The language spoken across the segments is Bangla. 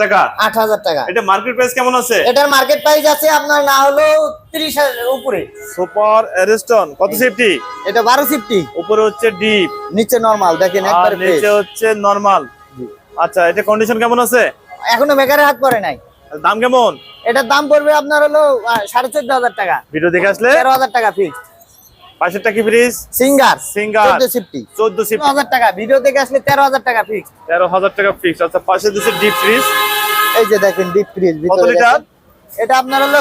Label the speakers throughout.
Speaker 1: টাকা।
Speaker 2: টাকা।
Speaker 1: এটা মার্কেট প্রাইস কেমন আছে?
Speaker 2: এটার মার্কেট প্রাইস আছে আপনার না তিরিশ উপরে।
Speaker 1: সুপার এরিস্টন কত সিফটি
Speaker 2: এটা বারো সিফটি
Speaker 1: উপরে হচ্ছে ডিপ
Speaker 2: নিচে নরমাল দেখেন একবার
Speaker 1: নিচে হচ্ছে নরমাল আচ্ছা এটা কন্ডিশন কেমন আছে?
Speaker 2: এখনও মেকারে হাত পরে নাই।
Speaker 1: দাম কেমন?
Speaker 2: এটার দাম পড়বে আপনার হলো সাড়ে চোদ্দ হাজার টাকা।
Speaker 1: ভিডিও দেখে আসলে?
Speaker 2: তেরো হাজার টাকা ফিক্স
Speaker 1: পাশেরটা কি ফ্রিজ
Speaker 2: সিঙ্গার সিফটি
Speaker 1: চোদ্দ
Speaker 2: তেরো হাজার টাকা। ভিডিও দেখে আসলে তেরো হাজার টাকা ফিক্স
Speaker 1: তেরো হাজার টাকা ফিক্স আচ্ছা পাশে ডিপ ফ্রিজ
Speaker 2: এই যে দেখেন ডিপ ফ্রিজ
Speaker 1: কত লিটার
Speaker 2: এটা আপনার হলো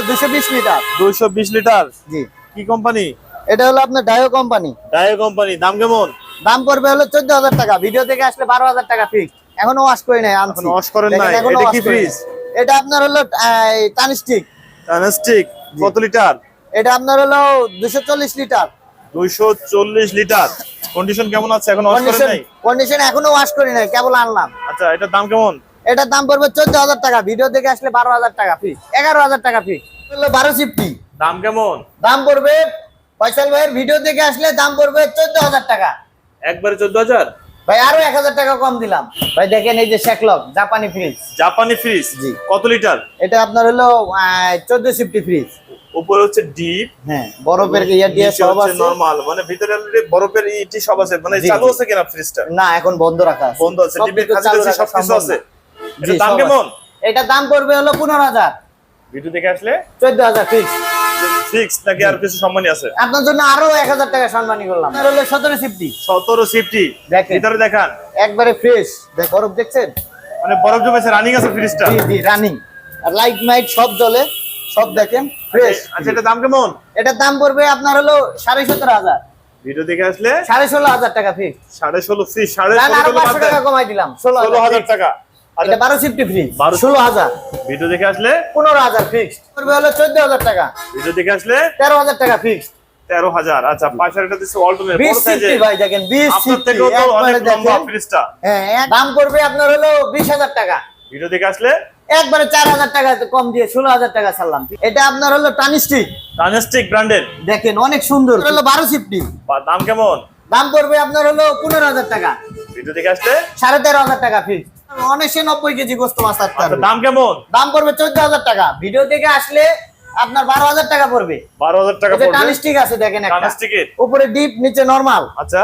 Speaker 2: লিটার
Speaker 1: দুইশো বিশ লিটার
Speaker 2: জি।
Speaker 1: কি কোম্পানি
Speaker 2: এটা হলো আপনার ডায়ো কোম্পানি
Speaker 1: ডায়ো কোম্পানি দাম কেমন?
Speaker 2: দাম পড়বে হলো চোদ্দ হাজার টাকা। ভিডিও আসলে বারো হাজার টাকা ফিক্স এখনও ওয়াশ করে নাই
Speaker 1: এখনও করেন নাই। এটা কি fridge?
Speaker 2: এটা আপনার হলো টানস্টিক
Speaker 1: টানাস্টিক কত লিটার
Speaker 2: এটা আপনার হলো দুশো চল্লিশ লিটার
Speaker 1: দুইশো চল্লিশ লিটার। কন্ডিশন কেমন আছে? এখন ওয়াশ করেন নাই?
Speaker 2: কন্ডিশন এখনও ওয়াশ করি নাই কেবল আনলাম।
Speaker 1: আচ্ছা এটার দাম কেমন?
Speaker 2: এটার দাম পড়বে চোদ্দ হাজার টাকা। ভিডিও দেখে আসলে বারো হাজার টাকা ফিক্স এগারো হাজার টাকা ফিক্স হলো বারো সিফটি
Speaker 1: দাম কেমন?
Speaker 2: দাম পড়বে ফয়সাল ভাইয়ের ভিডিও দেখে আসলে দাম পড়বে চোদ্দ হাজার টাকা।
Speaker 1: একবারে চোদ্দ হাজার?
Speaker 2: ভাই আরও এক হাজার টাকা কম দিলাম। ভাই দেখেন এই যে শেকলক জাপানি ফ্রিজ
Speaker 1: জাপানি ফ্রিজ
Speaker 2: জি।
Speaker 1: কত লিটার?
Speaker 2: এটা আপনার হলো চোদ্দ সিফটি ফ্রিজ
Speaker 1: উপরে হচ্ছে ডিপ
Speaker 2: হ্যাঁ বরফের ইয়ে দিয়ে সব আছে।
Speaker 1: নরমাল মানে ভিতরে already বরফের ইটি সব আছে। মানে চালু আছে কিনা ফ্রিজটা
Speaker 2: না এখন বন্ধ রাখা আছে।
Speaker 1: বন্ধ আছে ডিপের
Speaker 2: কাছে চালু
Speaker 1: কাছে আছে। এটা দাম কেমন?
Speaker 2: এটা দাম পড়বে হলো পনেরো হাজার।
Speaker 1: ভিডিও দেখে আসলে?
Speaker 2: চোদ্দ হাজার ফিক্স
Speaker 1: ফিক্স নাকি আর কিছু সম্মানী আছে?
Speaker 2: আপনার জন্য আরও এক হাজার টাকা সম্মানী করলাম। আপনার হলো সতেরো সিফটি
Speaker 1: সতেরো সিফটি
Speaker 2: দেখেন।
Speaker 1: ভিতরে দেখান।
Speaker 2: একবারে ফ্রেশ বরফ দেখছেন?
Speaker 1: মানে বরফ জমেছে রানিং আছে ফ্রিজটা
Speaker 2: জি জি রানিং আর লাইট মাইট সব জ্বলে। সব দেখেন ফ্রেশ
Speaker 1: আচ্ছা এটা দাম কেমন?
Speaker 2: এটার দাম পড়বে আপনার হলো সাড়ে সতেরো হাজার।
Speaker 1: ভিডিও দেখে আসলে?
Speaker 2: সাড়ে ষোলো হাজার টাকা ফিক্স
Speaker 1: সাড়ে ষোলো ফ্রি সাড়ে
Speaker 2: আরও
Speaker 1: ষোলো
Speaker 2: পাঁচশো টাকা কমাই দিলাম। ষোলো
Speaker 1: হাজার টাকা।
Speaker 2: এটা
Speaker 1: আচ্ছা
Speaker 2: বারো সিফটি ফ্রি
Speaker 1: 12
Speaker 2: ষোলো হাজার।
Speaker 1: ভিডিও দেখে আসলে?
Speaker 2: পনেরো হাজার ফিক্স পড়বে হলো চোদ্দ হাজার টাকা।
Speaker 1: ভিডিও দেখে আসলে?
Speaker 2: তেরো হাজার টাকা ফিক্স
Speaker 1: তেরো হাজার। আচ্ছা পাশের এটা দিচ্ছে
Speaker 2: বিশ সিফটি ভাই দেখেন বিশ সিফটি
Speaker 1: অনেক লম্বা ফ্রিজটা
Speaker 2: হ্যাঁ দাম পড়বে আপনার হলো বিশ হাজার টাকা।
Speaker 1: ভিডিও দেখে আসলে?
Speaker 2: একবারে চার হাজার টাকা কম দিয়ে ষোলো হাজার টাকা ছাড়লাম। এটা আপনার হলো টানিস্টিক
Speaker 1: টানেস্টিক ব্র্যান্ডের
Speaker 2: দেখেন অনেক সুন্দর। হলো বারো সিফটি।
Speaker 1: দাম কেমন?
Speaker 2: দাম পড়বে আপনার হলো পনেরো হাজার টাকা।
Speaker 1: ভিডিও দেখে আসলে?
Speaker 2: সাড়ে তেরো হাজার টাকা ফিক্স উনিশশো নব্বই কেজি গোস্ত মাছ থাকতে
Speaker 1: আচ্ছা দাম কেমন?
Speaker 2: দাম পড়বে চোদ্দ হাজার টাকা। ভিডিও থেকে আসলে আপনার বারো হাজার টাকা পড়বে।
Speaker 1: বারো হাজার টাকা
Speaker 2: টানিস্টিক আছে দেখেন উপরে ডিপ নিচে নরমাল
Speaker 1: আচ্ছা।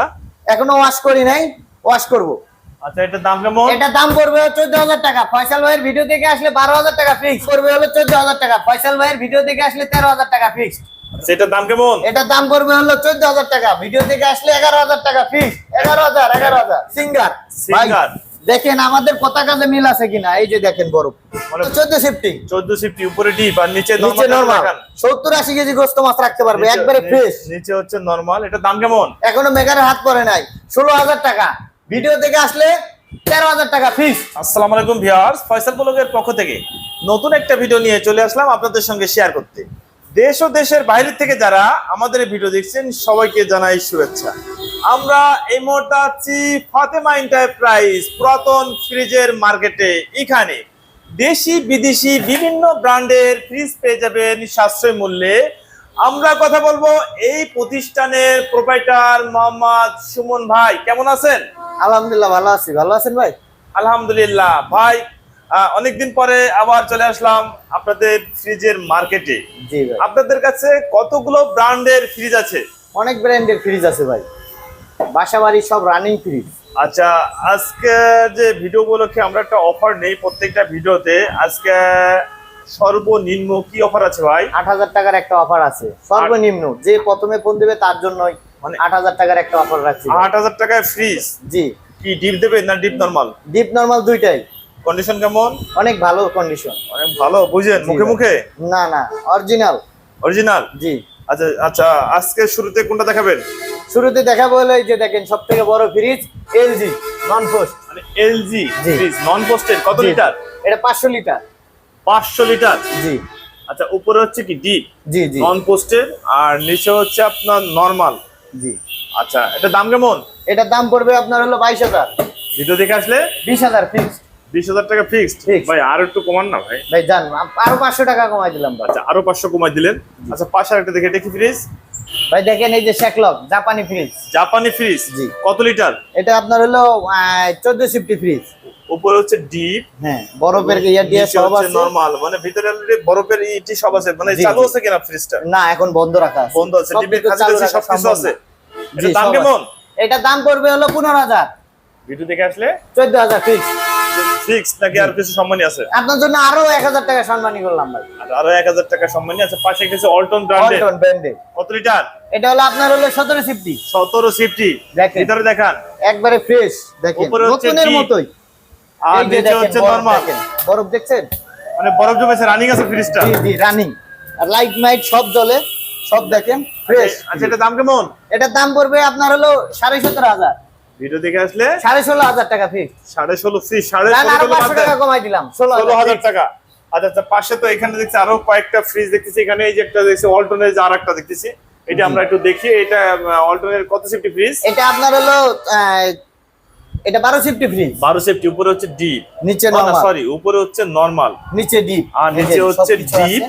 Speaker 2: এখনও ওয়াশ করি নাই ওয়াশ করব।
Speaker 1: আচ্ছা এটার দাম কেমন?
Speaker 2: এটা দাম পড়বে চোদ্দ হাজার টাকা। ফয়সাল ভাইয়ের ভিডিও থেকে আসলে বারো হাজার টাকা ফিক্স পড়বে হলো চোদ্দ হাজার টাকা। ফয়সাল ভাইয়ের ভিডিও থেকে আসলে তেরো হাজার টাকা ফিক্স
Speaker 1: আচ্ছা এটার দাম কেমন?
Speaker 2: এটার দাম পড়বে হলো চোদ্দ হাজার টাকা। ভিডিও থেকে আসলে এগারো হাজার টাকা ফিক্স এগারো হাজার এগারো হাজার সিঙ্গার। দেখেন আমাদের পতাকাতে মিল আছে কিনা? এই যে দেখেন বরফ। চোদ্দ সিফটি
Speaker 1: চোদ্দ সিফটি উপরে ডিপ আর নিচে
Speaker 2: নিচে
Speaker 1: নরমাল
Speaker 2: সত্তর আশি কেজি গোস্ত মাছ রাখতে পারবে একবারে ফ্রেশ
Speaker 1: নিচে হচ্ছে নরমাল এটার দাম কেমন?
Speaker 2: এখনও মেকারের হাত পরে নাই। ষোলো হাজার টাকা। ভিডিও থেকে আসলে তেরো হাজার টাকা ফিক্স
Speaker 1: আসসালামু আলাইকুম ভিউয়ার্স, ফয়সাল ব্লগের পক্ষ থেকে নতুন একটা ভিডিও নিয়ে চলে আসলাম আপনাদের সঙ্গে শেয়ার করতে। দেশ ও দেশের বাইরে থেকে যারা আমাদের ভিডিও দেখছেন, সবাইকে জানাই শুভেচ্ছা। আমরা এই মুহূর্তে আছি ফাতেমা এন্টারপ্রাইজ পুরাতন ফ্রিজের মার্কেটে এখানে দেশি বিদেশি বিভিন্ন ব্র্যান্ডের ফ্রিজ পেয়ে যাবেন সাশ্রয় মূল্যে আমরা কথা বলব এই প্রতিষ্ঠানের প্রোপাইটার মোহাম্মদ সুমন ভাই। কেমন আছেন?
Speaker 2: আলহামদুলিল্লাহ ভালো আছি। ভালো আছেন ভাই?
Speaker 1: আলহামদুলিল্লাহ। ভাই অনেকদিন পরে আবার চলে আসলাম আপনাদের ফ্রিজের মার্কেটে। আপনাদের কাছে কতগুলো ব্র্যান্ডের ফ্রিজ আছে?
Speaker 2: অনেক ব্র্যান্ডের ফ্রিজ আছে ভাই। বাসা বাড়ি সব রানিং ফ্রিজ
Speaker 1: আচ্ছা আজকে যে ভিডিও উপলক্ষে আমরা একটা অফার নেই প্রত্যেকটা ভিডিওতে আজকে সর্বনিম্ন কি অফার আছে ভাই?
Speaker 2: আট হাজার টাকার একটা অফার আছে। সর্বনিম্ন যে প্রথমে ফোন দেবে তার জন্যই
Speaker 1: মানে
Speaker 2: আট হাজার টাকার একটা অফার রাখছি।
Speaker 1: আট হাজার টাকায় ফ্রিজ
Speaker 2: জি।
Speaker 1: কি ডিপ দেবে না ডিপ নরমাল
Speaker 2: ডিপ নরমাল দুইটাই।
Speaker 1: কন্ডিশন কেমন?
Speaker 2: অনেক ভালো কন্ডিশন
Speaker 1: অনেক ভালো বুঝেন মুখে মুখে?
Speaker 2: না না অরিজিনাল
Speaker 1: অরিজিনাল
Speaker 2: জি।
Speaker 1: আচ্ছা আচ্ছা আজকে শুরুতে কোনটা দেখাবেন?
Speaker 2: শুরুতে দেখাবো হলো এই যে দেখেন সব থেকে বড় ফ্রিজ এলজি নন পোস্ট
Speaker 1: মানে এলজি ফ্রিজ নন পোস্টেড কত লিটার
Speaker 2: এটা পাঁচশো লিটার
Speaker 1: পাঁচশো লিটার?
Speaker 2: জি।
Speaker 1: আচ্ছা উপরে হচ্ছে কি ডিপ?
Speaker 2: জি জি।
Speaker 1: নন পোস্টেড আর নিচে হচ্ছে আপনার নর্মাল?
Speaker 2: জি।
Speaker 1: আচ্ছা এটা দাম কেমন?
Speaker 2: এটার দাম পড়বে আপনার হলো বাইশ হাজার।
Speaker 1: ভিডিও দেখে আসলে?
Speaker 2: বিশ হাজার ফিক্স
Speaker 1: বিশ হাজার টাকা ফিক্সড। ভাই আর একটু কমান না ভাই।
Speaker 2: ভাই জান আরও পাঁচশো টাকা কমাই দিলাম
Speaker 1: আচ্ছা আরও পাঁচশো কমাই দিলেন। আচ্ছা পাশে একটা দেখে এটা কি ফ্রিজ
Speaker 2: ভাই দেখেন এই যে শেকলক জাপানি ফ্রিজ
Speaker 1: জাপানি ফ্রিজ
Speaker 2: জি।
Speaker 1: কত লিটার?
Speaker 2: এটা আপনার হলো চোদ্দ সিফটি ফ্রিজ
Speaker 1: উপরে হচ্ছে ডিপ
Speaker 2: হ্যাঁ বরফের ইয়া দিয়ে সব আছে।
Speaker 1: নরমাল মানে ভিতরে বরফের ইটি সব আছে মানে চালু আছে কিনা ফ্রিজটা
Speaker 2: না এখন বন্ধ রাখা আছে।
Speaker 1: বন্ধ আছে ডিপের
Speaker 2: কাছে চালু
Speaker 1: কাছে
Speaker 2: রাখা
Speaker 1: সবকিছু
Speaker 2: সম্ভব
Speaker 1: আছে। এটা দাম কেমন?
Speaker 2: এটা দাম পড়বে হলো
Speaker 1: ভিডিও দেখে আসলে?
Speaker 2: চোদ্দ হাজার ফিক্স
Speaker 1: ফিক্স নাকি আর কিছু সম্মানী আছে?
Speaker 2: আপনার জন্য আরও এক হাজার টাকা সম্মানী করলাম ভাই।
Speaker 1: আরও এক হাজার টাকা সম্মানী আছে। পাশে কিছু অল্টন ব্র্যান্ডের
Speaker 2: অল্টন ব্র্যান্ডে
Speaker 1: কত লিটার?
Speaker 2: এটা হলো আপনার হলো সতেরো ফিফটি
Speaker 1: সতেরো সিফটি।
Speaker 2: দেখেন।
Speaker 1: ভিতরে দেখান।
Speaker 2: একবারে ফ্রেশ দেখেন।
Speaker 1: উপরে হচ্ছে
Speaker 2: নতুনের মতোই।
Speaker 1: আর নিচে হচ্ছে নরমাল।
Speaker 2: বরফ দেখছেন?
Speaker 1: মানে বরফ জমেছে রানিং আছে ফ্রিজটা
Speaker 2: জি জি রানিং আর লাইট মাইট সব জ্বলে সব দেখেন ফ্রেশ
Speaker 1: আচ্ছা এটা দাম কেমন?
Speaker 2: এটার দাম পড়বে আপনার হলো সাড়ে সতেরো হাজার।
Speaker 1: ভিডিও দেখে আসলে?
Speaker 2: সাড়ে ষোলো হাজার টাকা ফিক্স
Speaker 1: সাড়ে ষোলো ফ্রিজ সাড়ে
Speaker 2: না
Speaker 1: ষোলো
Speaker 2: আরও
Speaker 1: টাকা
Speaker 2: পাঁচশো টাকা কমাই দিলাম
Speaker 1: টাকা। আচ্ছা আচ্ছা পাশে তো এখানে দেখছি আরও কয়েকটা ফ্রিজ দেখতেছি। এখানে এই যে একটা দেখছি অল্টনের যে আর একটা দেখতেছি। এটা আমরা একটু দেখি এটা অল্টনের কত সেফটি ফ্রিজ
Speaker 2: এটা আপনার হলো এটা বারো ফিফটি ফ্রিজ
Speaker 1: বারো সেফটি উপরে হচ্ছে ডিপ
Speaker 2: নিচে নরমাল
Speaker 1: সরি উপরে হচ্ছে নর্মাল
Speaker 2: নিচে ডিপ
Speaker 1: আর নিচে হচ্ছে deep।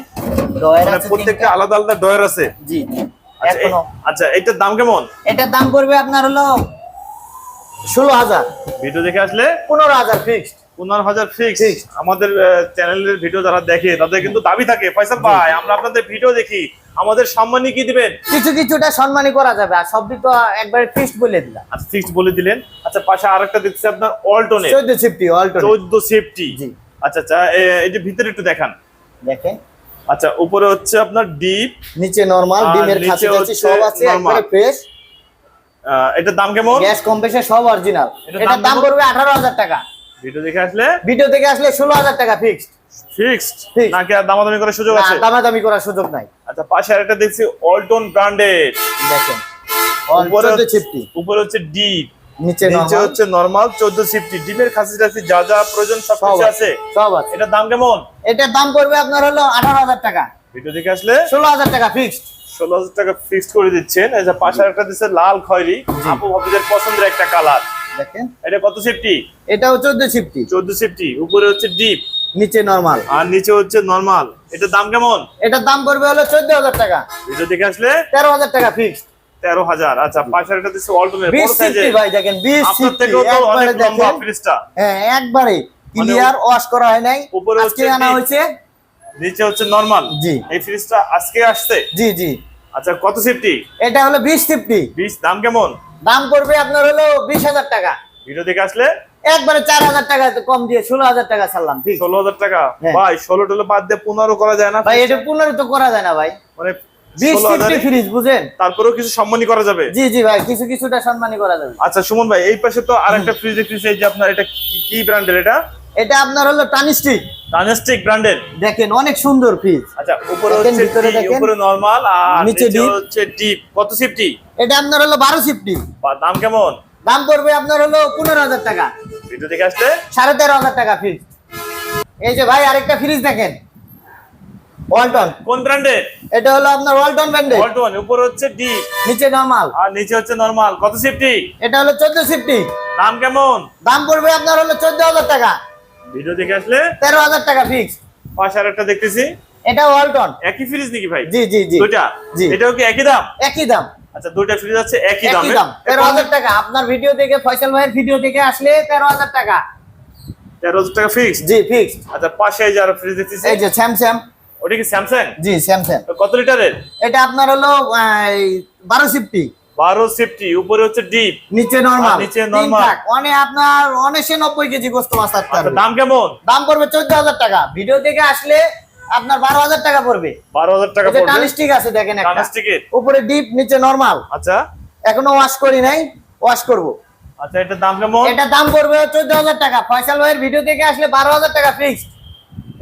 Speaker 1: মানে প্রত্যেকটা আলাদা আলাদা ডয়ার আছে।
Speaker 2: জি
Speaker 1: আচ্ছা, আচ্ছা এটার দাম কেমন?
Speaker 2: এটার দাম পড়বে আপনার হলো ষোলো হাজার।
Speaker 1: ভিডিও দেখে আসলে
Speaker 2: পনেরো হাজার ফিক্সড
Speaker 1: পনেরো হাজার ফিক্স। আমাদের চ্যানেলের ভিডিও যারা দেখে তাদের কিন্তু দাবি থাকে ফয়সাল ভাই আমরা আপনাদের ভিডিও দেখি। আমাদের সম্মানী কি দিবেন?
Speaker 2: কিছু কিছুটা সম্মানই করা যাবে আর সবই তো একবারে ফিক্সড বলে দিলাম।
Speaker 1: আচ্ছা ফিক্সড বলে দিলেন। আচ্ছা পাশে আরেকটা দেখছি আপনার অল্টনে
Speaker 2: চোদ্দ ফিফটি অল্টো
Speaker 1: চোদ্দ সেফটি
Speaker 2: জি।
Speaker 1: আচ্ছা আচ্ছা এই যে ভিতরে একটু দেখান।
Speaker 2: দেখেন।
Speaker 1: আচ্ছা উপরে হচ্ছে আপনার ডিপ
Speaker 2: নিচে নরমাল ডিমের টাসি
Speaker 1: হচ্ছে
Speaker 2: সব আছে একবারে ফ্রেশ
Speaker 1: এটার দাম কেমন?
Speaker 2: গ্যাস কম্প্রেসার সব অরিজিনাল
Speaker 1: এটার
Speaker 2: এটার
Speaker 1: দাম?
Speaker 2: পড়বে আঠারো হাজার টাকা।
Speaker 1: ভিডিও দেখে আসলে?
Speaker 2: ভিডিও থেকে আসলে ষোলো হাজার টাকা ফিক্সড
Speaker 1: ফিক্সড। নাকি আর দামাদামি করার সুযোগ আছে?
Speaker 2: দামাদামি করার সুযোগ নাই।
Speaker 1: আচ্ছা পাশে আরেকটা দেখছি অল্টন ব্র্যান্ডেড
Speaker 2: দেখেন
Speaker 1: উপরে হচ্ছে-
Speaker 2: ফিফটি
Speaker 1: উপরে হচ্ছে ডিপ
Speaker 2: নিচে
Speaker 1: নিচে হচ্ছে নরমাল চোদ্দ সিফটি ডিমের খাসি টাসি যা যা প্রয়োজন সব কিছু
Speaker 2: আছে সব আছে।
Speaker 1: এটার দাম কেমন?
Speaker 2: এটার দাম পড়বে আপনার হলো আঠারো হাজার টাকা।
Speaker 1: ভিডিও দেখে আসলে?
Speaker 2: ষোলো হাজার টাকা ফিক্সড
Speaker 1: ষোলো হাজার টাকা ফিক্সড করে দিচ্ছেন। এই যে পাশে একটা দিচ্ছে লাল খয়েরি। আপু ভাবিদের পছন্দের একটা কালার।
Speaker 2: দেখেন।
Speaker 1: এটা কত সেফটি
Speaker 2: ফিফটি
Speaker 1: চোদ্দ সেফটি উপরে হচ্ছে ডিপ
Speaker 2: নিচে নরমাল
Speaker 1: আর নিচে হচ্ছে নরমাল এটার দাম কেমন?
Speaker 2: এটার দাম পড়বে হলো চোদ্দ হাজার টাকা।
Speaker 1: ভিডিও দেখে আসলে?
Speaker 2: তেরো হাজার টাকা ফিক্সড
Speaker 1: তেরো হাজার। আচ্ছা পাশে একটা দিচ্ছে অল্টনের
Speaker 2: বিশ
Speaker 1: বড় সাইজে
Speaker 2: ভাই দেখেন বিশ
Speaker 1: আপনার
Speaker 2: ফিফটি
Speaker 1: থেকেও তো অনেক লম্বা ফ্রিজটা
Speaker 2: হ্যাঁ একবারে ক্লিয়ার ওয়াশ করা হয় নাই।
Speaker 1: উপরে
Speaker 2: আজকে আনা হয়েছে।
Speaker 1: নিচে হচ্ছে নরমাল
Speaker 2: জি।
Speaker 1: এই ফ্রিজটা আজকে আসছে?
Speaker 2: জি জি।
Speaker 1: আচ্ছা কত সেফটি
Speaker 2: এটা হলো বিশ ফিফটি
Speaker 1: বিশ দাম কেমন?
Speaker 2: দাম পড়বে আপনার হলো বিশ হাজার টাকা।
Speaker 1: ভিডিও দেখে আসলে?
Speaker 2: একবারে চার হাজার টাকা কম দিয়ে ষোলো হাজার টাকা ছাড়লাম
Speaker 1: ষোলো হাজার টাকা?
Speaker 2: হ্যাঁ।
Speaker 1: ভাই ষোলো টলো বাদ দিয়ে পনেরো করা যায় না?
Speaker 2: ভাই এটা পনেরো তো করা যায় না ভাই।
Speaker 1: মানে তারপরেও কিছু সম্মানী করা যাবে?
Speaker 2: জি জি ভাই কিছু কিছুটা সম্মানই করা যাবে।
Speaker 1: আচ্ছা সুমন ভাই এই পাশে তো আরেকটা ফ্রিজ দেখতেছি যে আপনার এটা কি- ব্র্যান্ডের এটা?
Speaker 2: এটা আপনার হলো টানিস্টিক
Speaker 1: ব্র্যান্ডের
Speaker 2: দেখেন অনেক সুন্দর ফ্রিজ
Speaker 1: আচ্ছা উপরে হচ্ছে। উপরে নরমাল আর
Speaker 2: নিচে
Speaker 1: নিচে হচ্ছে ডিপ কত সিফটি
Speaker 2: এটা আপনার হলো বারো ফিফটি
Speaker 1: দাম কেমন?
Speaker 2: দাম পড়বে আপনার হলো পনেরো হাজার টাকা।
Speaker 1: ভিডিও দেখে আসলে
Speaker 2: সাড়ে তেরো হাজার টাকা ফিক্স এই যে ভাই আরেকটা ফ্রিজ দেখেন। ওয়ালটন
Speaker 1: কোন ব্র্যান্ডের
Speaker 2: এটা হলো আপনার ওয়ালটন ব্র্যান্ডের
Speaker 1: অল্টন উপরে হচ্ছে ডিপ
Speaker 2: নিচে নরমাল
Speaker 1: আর নিচে হচ্ছে নরমাল কত সিফটি
Speaker 2: এটা হলো চোদ্দ ফিফটি
Speaker 1: দাম কেমন?
Speaker 2: দাম পড়বে আপনার হলো চোদ্দ হাজার টাকা।
Speaker 1: ভিডিও দেখে আসলে?
Speaker 2: তেরো হাজার টাকা ফিক্স
Speaker 1: পাশে আরেকটা দেখতেছি।
Speaker 2: এটা ওয়ালটন
Speaker 1: একই ফ্রিজ নাকি ভাই?
Speaker 2: জি জি জি।
Speaker 1: দুইটা?
Speaker 2: জি।
Speaker 1: এটাও কি একই দাম?
Speaker 2: একই দাম।
Speaker 1: আচ্ছা দুইটা ফ্রিজ আছে একই দাম।
Speaker 2: তেরো হাজার টাকা। আপনার ভিডিও থেকে ফয়সাল ভাইয়ের ভিডিও থেকে আসলে তেরো হাজার টাকা।
Speaker 1: তেরো হাজার টাকা ফিক্স
Speaker 2: জি ফিক্স
Speaker 1: আচ্ছা পাশে এই যে আরও ফ্রিজ দেখতেছি।
Speaker 2: এই যে স্যামসাং
Speaker 1: ওটা কি স্যামসাং
Speaker 2: জি স্যামসাং
Speaker 1: কত লিটারের?
Speaker 2: এটা আপনার হলো বারো ফিফটি
Speaker 1: বারো সিফটি উপরে হচ্ছে ডিপ
Speaker 2: নিচে নরমাল
Speaker 1: নিচে normal।
Speaker 2: অনে আপনার অনেশে নব্বই কেজি গোস্ত মাছ
Speaker 1: আচ্ছা দাম কেমন?
Speaker 2: দাম পড়বে চোদ্দ হাজার টাকা। ভিডিও দেখে আসলে আপনার বারো হাজার টাকা পড়বে।
Speaker 1: বারো হাজার টাকা
Speaker 2: এটা
Speaker 1: পড়বে?
Speaker 2: আছে দেখেন একটা। উপরে ডিপ নিচে নরমাল
Speaker 1: আচ্ছা।
Speaker 2: এখনও ওয়াশ করি নাই ওয়াশ করব।
Speaker 1: আচ্ছা এটার দাম কেমন?
Speaker 2: এটা দাম পড়বে চোদ্দ হাজার টাকা। ফয়সাল ভাইয়ের ভিডিও থেকে আসলে বারো হাজার টাকা ফিক্স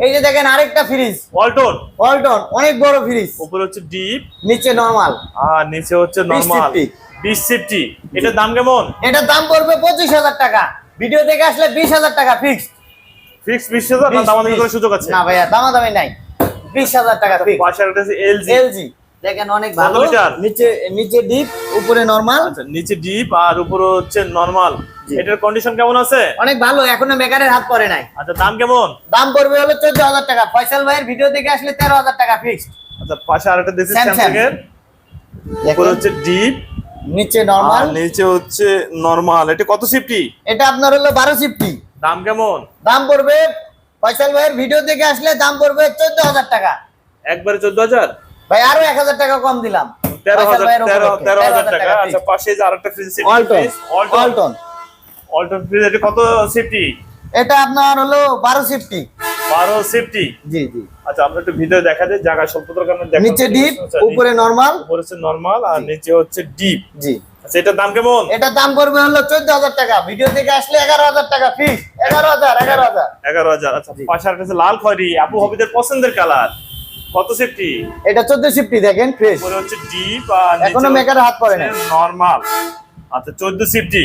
Speaker 2: এই যে দেখেন আরেকটা ফ্রিজ
Speaker 1: ওয়ালটন
Speaker 2: ওয়ালটন অনেক বড় ফ্রিজ
Speaker 1: উপরে হচ্ছে ডিপ
Speaker 2: নিচে নরমাল
Speaker 1: আর নিচে হচ্ছে নরমাল
Speaker 2: 20
Speaker 1: বিশ সিফটি এটার দাম কেমন?
Speaker 2: এটার দাম পড়বে পঁচিশ হাজার টাকা। ভিডিও থেকে আসলে বিশ হাজার টাকা ফিক্স
Speaker 1: ফিক্স বিশ হাজার না দামাদামি করার সুযোগ আছে?
Speaker 2: না ভাইয়া দামাদামি নাই। বিশ হাজার টাকা ফিক্স
Speaker 1: পাশে একটা এলজি
Speaker 2: এলজি দেখেন অনেক ভালো। নিচে নিচে ডিপ উপরে নরমাল
Speaker 1: আচ্ছা নিচে ডিপ আর উপরে হচ্ছে নরমাল। এটার কন্ডিশন কেমন আছে?
Speaker 2: অনেক ভালো এখনও মেকারের হাত পড়ে নাই।
Speaker 1: আচ্ছা দাম কেমন?
Speaker 2: দাম পড়বে হলো চোদ্দ হাজার টাকা। ফয়সাল ভাইয়ের ভিডিও থেকে আসলে তেরো হাজার টাকা ফিক্সড
Speaker 1: আচ্ছা পাশে আরেকটা
Speaker 2: Samsung।
Speaker 1: স্যামসাং এর উপরে হচ্ছে ডিপ
Speaker 2: নিচে নরমাল
Speaker 1: নিচে হচ্ছে নরমাল এটা কত সিফটি
Speaker 2: এটা আপনার হলো বারো ফিফটি
Speaker 1: দাম কেমন?
Speaker 2: দাম পড়বে ফয়সাল ভাইয়ের ভিডিও দেখে আসলে দাম পড়বে চোদ্দ হাজার টাকা।
Speaker 1: একবারে চোদ্দ হাজার?
Speaker 2: ভাই আরও এক হাজার টাকা কম দিলাম।
Speaker 1: তেরো হাজার তেরো। তেরো হাজার টাকা। আচ্ছা পাশে যে আরেকটা ফ্রিজ
Speaker 2: অল্টন
Speaker 1: অল্টন
Speaker 2: অল্টন
Speaker 1: ফ্রিজ এটা কত সেফটি
Speaker 2: এটা আপনার হলো বারো সিফটি
Speaker 1: বারো সেফটি
Speaker 2: জি জি।
Speaker 1: আচ্ছা আমরা একটু ভিতরে দেখা যায় জায়গা স্বল্পতার কারণে
Speaker 2: নিচে ডিপ
Speaker 1: আচ্ছা,
Speaker 2: উপরে নরমাল
Speaker 1: উপরে নরমাল আর নিচে হচ্ছে ডিপ
Speaker 2: জি।
Speaker 1: আচ্ছা এটার দাম কেমন?
Speaker 2: এটার দাম পড়বে হলো চোদ্দ হাজার টাকা। ভিডিও থেকে আসলে এগারো হাজার টাকা ফিক্স এগারো হাজার এগারো হাজার।
Speaker 1: এগারো হাজার আচ্ছা পাশে আর কাছে লাল খয়রি। আপু হবিদের পছন্দের কালার কত সেফটি
Speaker 2: এটা চোদ্দ সিফটি দেখেন ফ্রেশ
Speaker 1: উপরে হচ্ছে ডিপ আর
Speaker 2: এখনও মেকারে হাত পড়ে নাই।
Speaker 1: নরমাল আচ্ছা চোদ্দ সিফটি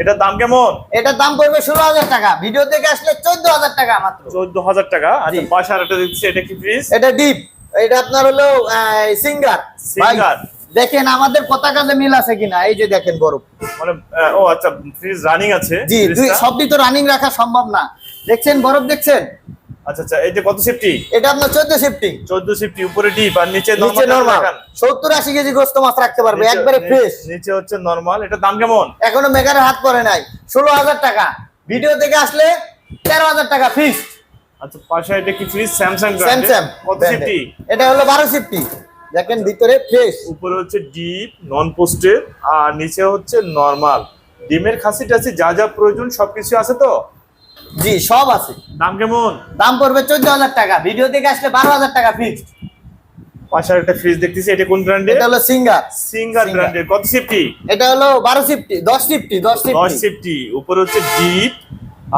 Speaker 1: এটার দাম কেমন?
Speaker 2: এটার দাম পড়বে ষোলো হাজার টাকা। ভিডিও থেকে আসলে চোদ্দ হাজার টাকা মাত্র।
Speaker 1: চোদ্দ হাজার টাকা। আচ্ছা আর একটা দিচ্ছি এটা কি ফ্রিজ
Speaker 2: এটা ডিপ এটা আপনার হলো সিঙ্গার।
Speaker 1: Singer।
Speaker 2: দেখেন আমাদের পতাকাতে মিল আছে কিনা? এই যে দেখেন বরফ।
Speaker 1: মানে ও আচ্ছা ফ্রিজ রানিং আছে
Speaker 2: জি দুই? সবটি তো রানিং রাখা সম্ভব না। দেখছেন বরফ দেখছেন?
Speaker 1: আচ্ছা আচ্ছা এই যে কত সেফটি
Speaker 2: এটা আপনার চোদ্দ সিফটি
Speaker 1: চোদ্দ সিফটি উপরে ডিপ আর নিচে
Speaker 2: নিচে
Speaker 1: নরমাল
Speaker 2: নরমাল সত্তর আশি কেজি গোস্ত মাছ রাখতে পারবে একবারে ফ্রেশ
Speaker 1: নিচে হচ্ছে নরমাল এটার দাম কেমন?
Speaker 2: এখনও মেকারে হাত পড়ে নাই। ষোলো হাজার টাকা। ভিডিও থেকে আসলে তেরো হাজার টাকা ফিক্স
Speaker 1: আচ্ছা পাশে এটা কি ফ্রিজ স্যামসাং
Speaker 2: স্যামসাং
Speaker 1: কত সিফটি
Speaker 2: এটা হলো বারো সিফটি দেখেন ভিতরে ফ্রেশ
Speaker 1: উপরে হচ্ছে ডিপ নন পোস্টেড আর নিচে হচ্ছে নরমাল ডিমের খাসি টাসি যা যা প্রয়োজন সবকিছু আছে তো?
Speaker 2: জি সব আছে।
Speaker 1: দাম কেমন?
Speaker 2: দাম পড়বে চোদ্দ হাজার টাকা। ভিডিও থেকে আসলে বারো হাজার টাকা ফিক্স
Speaker 1: পাশে একটা ফ্রিজ দেখতেছি এটা কোন ব্র্যান্ডের
Speaker 2: এটা হলো সিঙ্গার
Speaker 1: সিঙ্গার ব্র্যান্ডের কত সিফটি
Speaker 2: এটা হলো বারো সিফটি দশ সিফটি দশ
Speaker 1: দশ
Speaker 2: সিফটি
Speaker 1: সিফটি উপরে হচ্ছে ডিপ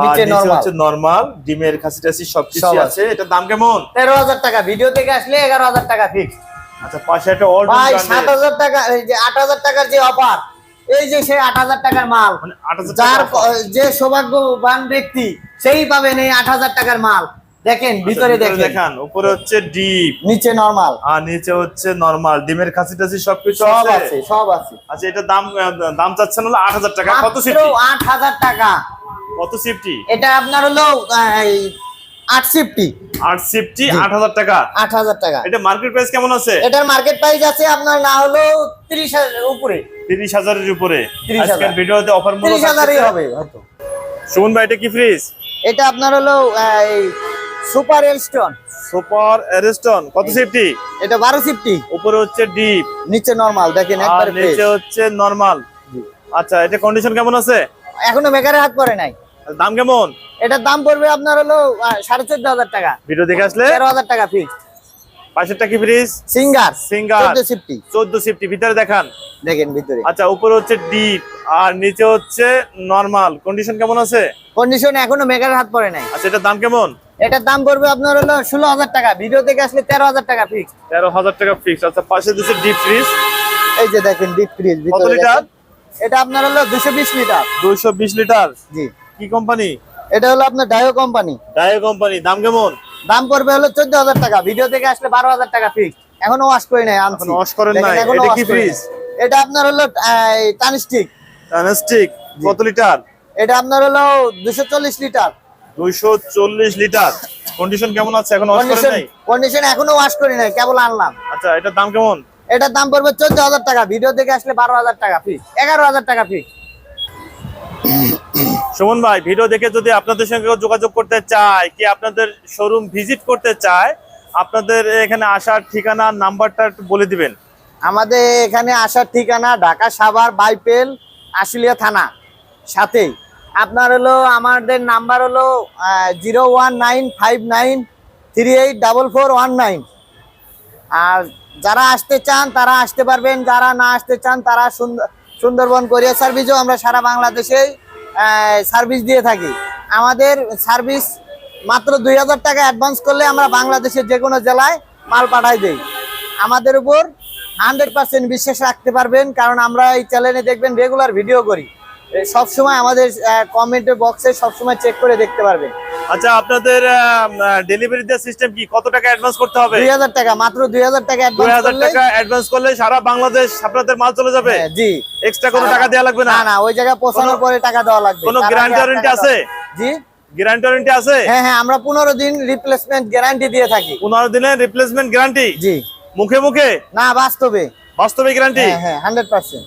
Speaker 2: নিচে
Speaker 1: হচ্ছে নরমাল ডিমের খাসি টাসি সবকিছু
Speaker 2: আছে।
Speaker 1: আছে। এটার দাম কেমন?
Speaker 2: তেরো হাজার টাকা। ভিডিও থেকে আসলে এগারো হাজার টাকা ফিক্স
Speaker 1: আচ্ছা পাশে একটা
Speaker 2: ভাই সাত হাজার টাকা এই যে আট হাজার টাকার যে অফার এই যে সেই আট হাজার টাকার মাল
Speaker 1: মানে
Speaker 2: যার যে সৌভাগ্যবান ব্যক্তি সেই পাবেন এই আট হাজার টাকার মাল। দেখেন
Speaker 1: আচ্ছা,
Speaker 2: ভিতরে দেখেন।
Speaker 1: দেখান উপরে হচ্ছে ডিপ।
Speaker 2: নিচে নরমাল
Speaker 1: আর নিচে হচ্ছে নরমাল ডিমের খাসি টাসি সবকিছু
Speaker 2: সব
Speaker 1: আছে?
Speaker 2: সব আছে।
Speaker 1: আচ্ছা এটা দাম দাম চাচ্ছেন হলো আট হাজার টাকা। কত সিফটি
Speaker 2: আট হাজার টাকা।
Speaker 1: কত সিফটি
Speaker 2: এটা আপনার হলো আহ, এই আট সিফটি
Speaker 1: আট সিফটি আট হাজার টাকা?
Speaker 2: আট হাজার টাকা।
Speaker 1: এটা মার্কেট প্রাইস কেমন আছে?
Speaker 2: এটার মার্কেট প্রাইস আছে আপনার না হলো উপরে।
Speaker 1: উপরে।
Speaker 2: 30,000
Speaker 1: আজকের ভিডিওতে অফার মূল্য
Speaker 2: তিরিশ হাজারই হবে হয়তো।
Speaker 1: ভাই এটা কি ফ্রিজ
Speaker 2: এটা আপনার হলো সুপার এলস্টন
Speaker 1: সুপার অ্যারিস্টন কত সিফটি
Speaker 2: এটা সিফটি
Speaker 1: উপরে হচ্ছে ডিপ
Speaker 2: নিচে নরমাল দেখেন
Speaker 1: নিচে হচ্ছে নরমাল আচ্ছা এটা কন্ডিশন কেমন আছে?
Speaker 2: এখনও মেকারে হাত পড়ে নাই।
Speaker 1: দাম কেমন?
Speaker 2: এটার দাম পড়বে আপনার হলো সাড়ে চোদ্দ হাজার টাকা।
Speaker 1: ভিডিও দেখে আসলে?
Speaker 2: তেরো হাজার টাকা ফিক্স
Speaker 1: পাশেরটা কি ফ্রিজ
Speaker 2: সিঙ্গার।
Speaker 1: ভিতরে দেখান।
Speaker 2: দেখেন ভিতরে।
Speaker 1: আচ্ছা উপরে হচ্ছে ডিপ আর নিচে হচ্ছে নরমাল কন্ডিশন কেমন আছে?
Speaker 2: কন্ডিশন এখনও মেকারে হাত পড়ে নাই।
Speaker 1: আচ্ছা এটার দাম কেমন?
Speaker 2: এটার দাম পড়বে আপনার হলো ষোলো হাজার টাকা। ভিডিও থেকে আসলে তেরো হাজার টাকা ফিক্স
Speaker 1: তেরো হাজার টাকা ফিক্স আচ্ছা পাশে দিচ্ছে ডিপ ফ্রিজ
Speaker 2: এই যে দেখেন ডিপ ফ্রিজ
Speaker 1: কত লিটার?
Speaker 2: এটা আপনার হলো দুশো বিশ লিটার।
Speaker 1: দুইশো বিশ লিটার।
Speaker 2: জি।
Speaker 1: কি কোম্পানি
Speaker 2: এটা হলো আপনার ডায়ো কোম্পানি
Speaker 1: ডায়ো কোম্পানি দাম কেমন?
Speaker 2: দাম পড়বে হলো চোদ্দ হাজার টাকা। ভিডিও থেকে আসলে বারো হাজার টাকা ফিক্স এখনও ওয়াশ করে নাই আনছি।
Speaker 1: এখনও wash করেন নাই। এটা কি
Speaker 2: ফ্রিজ এটা আপনার হলো টানস্টিক
Speaker 1: টানাস্টিক কত লিটার
Speaker 2: এটা আপনার হলো দুশো চল্লিশ লিটার
Speaker 1: দুইশো চল্লিশ লিটার কন্ডিশন কেমন আছে? এখন ওয়াশ করেন নাই?
Speaker 2: কন্ডিশন এখনও ওয়াশ করি নাই কেবল আনলাম।
Speaker 1: আচ্ছা এটার দাম কেমন?
Speaker 2: এটার দাম পড়বে চোদ্দ হাজার টাকা। ভিডিও থেকে আসলে বারো হাজার টাকা ফিক্স এগারো হাজার টাকা ফিক্স
Speaker 1: সুমন ভাই, ভিডিও দেখে যদি আপনাদের সঙ্গে যোগাযোগ করতে চায়, কি আপনাদের শোরুম ভিজিট করতে চায়, আপনাদের এখানে আসার ঠিকানা নাম্বারটা একটু বলে দিবেন।
Speaker 2: আমাদের এখানে আসার ঠিকানা ঢাকা সাভার বাইপেল, আশুলিয়া থানা। সাথেই। আপনার হলো, আমাদের নাম্বার হলো zero one nine five nine three eight double four one nine আর যারা আসতে চান, তারা আসতে পারবেন, যারা না আসতে চান, তারা সুন্দর সুন্দরবন কোরিয়ার সার্ভিসও আমরা সারা বাংলাদেশেই সার্ভিস দিয়ে থাকি। আমাদের সার্ভিস মাত্র দুই হাজার টাকা অ্যাডভান্স করলে আমরা বাংলাদেশের যে কোনো জেলায় মাল পাঠাই দিই। আমাদের উপর হান্ড্রেড পার্সেন্ট বিশ্বাস রাখতে পারবেন, কারণ আমরা এই চ্যানেলে দেখবেন রেগুলার ভিডিও করি। সব সময় আমাদের কমেন্টের বক্সে সবসময় চেক করে দেখতে পারবেন।
Speaker 1: আচ্ছা আপনাদের ডেলিভারি দেওয়ার সিস্টেম কি? কত টাকা অ্যাডভান্স করতে হবে?
Speaker 2: দুই হাজার টাকা মাত্র দুই হাজার টাকা অ্যাডভান্স করলে
Speaker 1: টাকা অ্যাডভান্স করলে সারা বাংলাদেশ আপনাদের মাল চলে যাবে?
Speaker 2: হ্যাঁ, জি।
Speaker 1: এক্সট্রা কোনো টাকা দেওয়া লাগবে না?
Speaker 2: না না ওই জায়গায় পৌঁছানোর পরে টাকা দেওয়া লাগবে।
Speaker 1: কোনো গ্যারান্টি ওয়ারেন্টি আছে?
Speaker 2: জি?
Speaker 1: গ্যারান্টি ওয়ারেন্টি আছে?
Speaker 2: হ্যাঁ হ্যাঁ আমরা পনেরো দিন রিপ্লেসমেন্ট গ্যারান্টি দিয়ে থাকি।
Speaker 1: পনেরো দিনের রিপ্লেসমেন্ট গ্যারান্টি
Speaker 2: জি।
Speaker 1: মুখে মুখে?
Speaker 2: না বাস্তবে।
Speaker 1: বাস্তবে গ্যারান্টি
Speaker 2: হ্যাঁ হ্যাঁ হান্ড্রেড পার্সেন্ট